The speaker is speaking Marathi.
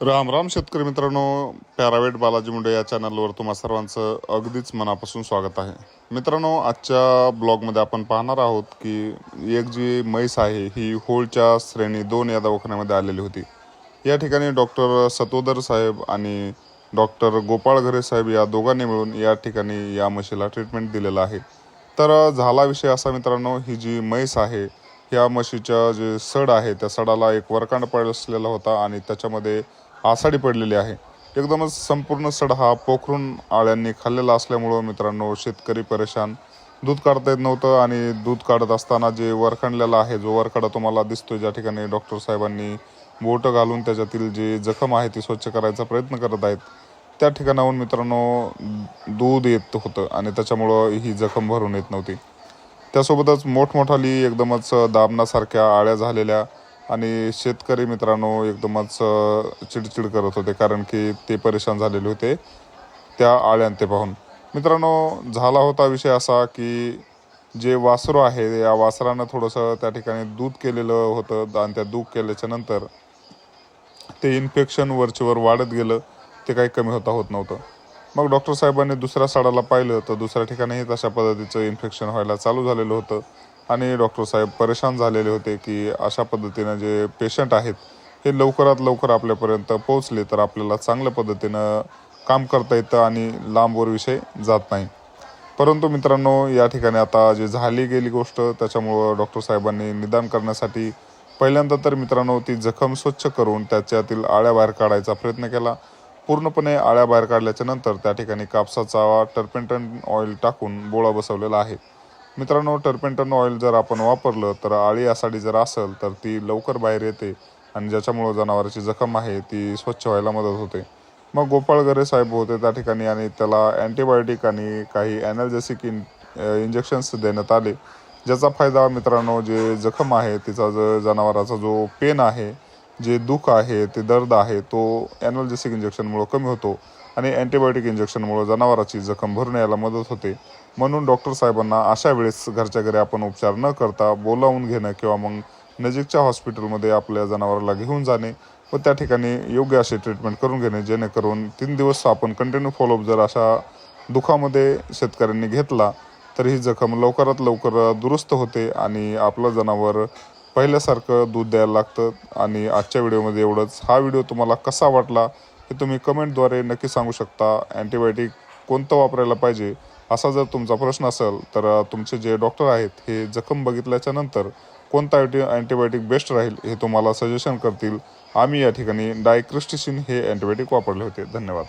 राम राम शेतकरी मित्रांनो पॅरावेट बालाजी मुंडे या चॅनलवर तुम्हा सर्वांचं अगदीच मनापासून स्वागत आहे. मित्रांनो आजच्या ब्लॉगमध्ये आपण पाहणार आहोत की एक जी म्हैस आहे ही होळच्या श्रेणी दोन या दवाखान्यामध्ये आलेली होती. या ठिकाणी डॉक्टर सतोदर साहेब आणि डॉक्टर गोपाळ घरे साहेब या दोघांनी मिळून या ठिकाणी या म्हशीला ट्रीटमेंट दिलेलं आहे. तर झाला विषय असा मित्रांनो ही जी म्हैस आहे ह्या म्हशीच्या जे सड आहे त्या सडाला एक वरकांड पडलेला होता आणि त्याच्यामध्ये आसाडी पडलेली आहे. एकदमच संपूर्ण सड हा पोखरून आळ्यांनी खाल्लेला असल्यामुळं मित्रांनो शेतकरी परेशान. दूध काढता येत नव्हतं आणि दूध काढत असताना जे वरखंडलेला आहे जो वरखडा तुम्हाला दिसतोय ज्या ठिकाणी डॉक्टर साहेबांनी बोटं घालून त्याच्यातील जे जखम आहे ती स्वच्छ करायचा प्रयत्न करत आहेत त्या ठिकाणाहून मित्रांनो दूध येत होतं आणि त्याच्यामुळं ही जखम भरून येत नव्हती. त्यासोबतच मोठमोठाली एकदमच दाबणासारख्या आळ्या झालेल्या आणि शेतकरी मित्रांनो एकदमच चिडचिड करत होते कारण की ते परेशान झालेले होते त्या आळ्यां ते पाहून. मित्रांनो झाला होता विषय असा की जे वासरू आहे या वासरानं थोडंसं त्या ठिकाणी दूध केलेलं होतं आणि त्या दूध केल्याच्यानंतर ते इन्फेक्शन वरचेवर वाढत गेलं ते काही कमी होता होत नव्हतं. मग डॉक्टर साहेबांनी दुसऱ्या साडाला पाहिलं तर दुसऱ्या ठिकाणीही तशा पद्धतीचं इन्फेक्शन व्हायला चालू झालेलं होतं. आणि डॉक्टर साहेब परेशान झालेले होते की अशा पद्धतीनं जे पेशंट आहेत हे लवकरात लवकर आपल्यापर्यंत पोहोचले तर आपल्याला चांगल्या पद्धतीनं काम करता येतं आणि लांबवर विषय जात नाही. परंतु मित्रांनो या ठिकाणी आता जे झाली गेली गोष्ट त्याच्यामुळं डॉक्टर साहेबांनी निदान करण्यासाठी पहिल्यांदा तर मित्रांनो ती जखम स्वच्छ करून त्याच्यातील आळ्या बाहेर काढायचा प्रयत्न केला. पूर्णपणे आळ्या बाहेर काढल्याच्या नंतर त्या ठिकाणी कापसाचा टर्पेंटन ऑइल टाकून बोळा बसवलेला आहे. मित्रांनो टर्पेंटन ऑइल जर आपण वापरलं तर आळी आसाडी जर असेल तर ती लवकर बाहेर येते आणि ज्याच्यामुळं जनावराची जखम आहे ती स्वच्छ व्हायला मदत होते. मग गोपाळगरे साहेब होते त्या ठिकाणी आणि त्याला अँटीबायोटिक आणि काही ॲनर्जेसिक इन इंजेक्शन्स देण्यात आले. ज्याचा फायदा मित्रांनो जे जखम आहे तिचा जो जनावराचा जो पेन आहे जे दुःख आहे ते दर्द आहे तो ॲनर्जेसिक इंजेक्शनमुळं कमी होतो आणि अँटीबायोटिक इंजेक्शनमुळं जनावराची जखम भरून यायला मदत होते. म्हणून डॉक्टर साहेबांना अशा वेळेस घरच्या घरी आपण उपचार न करता बोलावून घेणं किंवा मग नजीकच्या हॉस्पिटलमध्ये आपल्या जनावराला घेऊन जाणे व त्या ठिकाणी योग्य असे ट्रीटमेंट करून घेणे जेणेकरून तीन दिवस आपण कंटिन्यू फॉलोअप जर अशा दुखामध्ये शेतकऱ्यांनी घेतला तर ही जखम लवकरात लवकर दुरुस्त होते आणि आपलं जनावर पहिल्यासारखं दूध द्यायला लागतं. आणि आजच्या व्हिडिओमध्ये एवढंच. हा व्हिडिओ तुम्हाला कसा वाटला हे तुम्ही कमेंटद्वारे नक्की सांगू शकता. अँटीबायोटिक कोणतं वापरायला पाहिजे असा जर तुमचा प्रश्न असेल तर तुमचे जे डॉक्टर आहेत हे जखम बघितल्याच्या नंतर कोणता अँटी अँटीबायोटिक बेस्ट राहील हे तुम्हाला सजेशन करतील. आम्ही या ठिकाणी डायक्रिस्टिसिन हे अँटीबायोटिक वापरले होते. धन्यवाद.